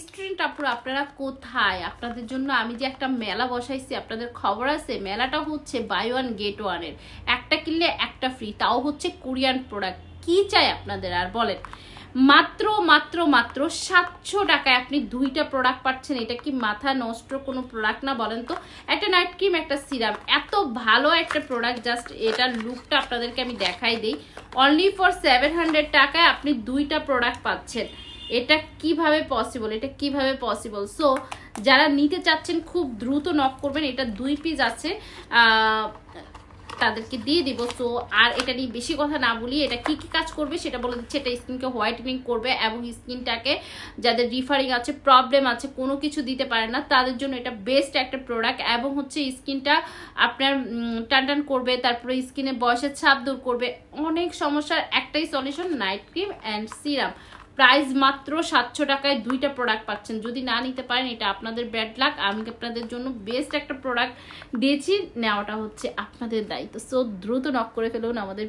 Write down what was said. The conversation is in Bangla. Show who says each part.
Speaker 1: স্টুডেন্ট আপুরা আপনারা কোথায়? আপনাদের জন্য আমি যে একটা মেলা বসাইছি, আপনাদের খবর আছে? মেলাটা হচ্ছে বাই ওয়ান গেট ওয়ানের একটা কিনলে একটা ফ্রি তাও হচ্ছে কোরিয়ান প্রোডাক্ট কি চাই আপনাদের? আর বলেন, মাত্র মাত্র মাত্র সাতশো টাকায় আপনি দুইটা প্রোডাক্ট পাচ্ছেন। এটা কি মাথা নষ্ট কোনো প্রোডাক্ট না বলেন তো? একটা নাইট ক্রিম একটা সিরাম এত ভালো একটা প্রোডাক্ট জাস্ট এটার লুকটা আপনাদেরকে আমি দেখাই দিই। অনলি ফর সেভেন হান্ড্রেড টাকায় আপনি দুইটা প্রোডাক্ট পাচ্ছেন। এটা কীভাবে পসিবল এটা কীভাবে পসিবল সো যারা নিতে চাচ্ছেন, খুব দ্রুত নক করবেন। এটা দুই পিস আছে তাদেরকে দিয়ে দিব। সো আর এটা নিয়ে বেশি কথা না বলি এটা কি কি কাজ করবে সেটা বলে দিচ্ছে। এটা স্কিনকে হোয়াইটেনিং করবে এবং স্কিনটাকে যাদের রিফারিং আছে প্রবলেম আছে, কোনো কিছু দিতে পারে না, তাদের জন্য এটা বেস্ট একটা প্রোডাক্ট এবং হচ্ছে স্কিনটা আপনার টান টান করবে, তারপরে স্কিনে বয়সের ছাপ দূর করবে। অনেক সমস্যার একটাই solution night cream and serum price মাত্র সাতশো টাকায় দুইটা প্রোডাক্ট পাচ্ছেন। যদি না নিতে পারেন, এটা আপনাদের ব্যাড লাক আমি আপনাদের জন্য বেস্ট একটা প্রোডাক্ট দিয়েছি। নেওয়াটা হচ্ছে আপনাদের দায়িত্ব। সো দ্রুত নক করে ফেলুন আমাদের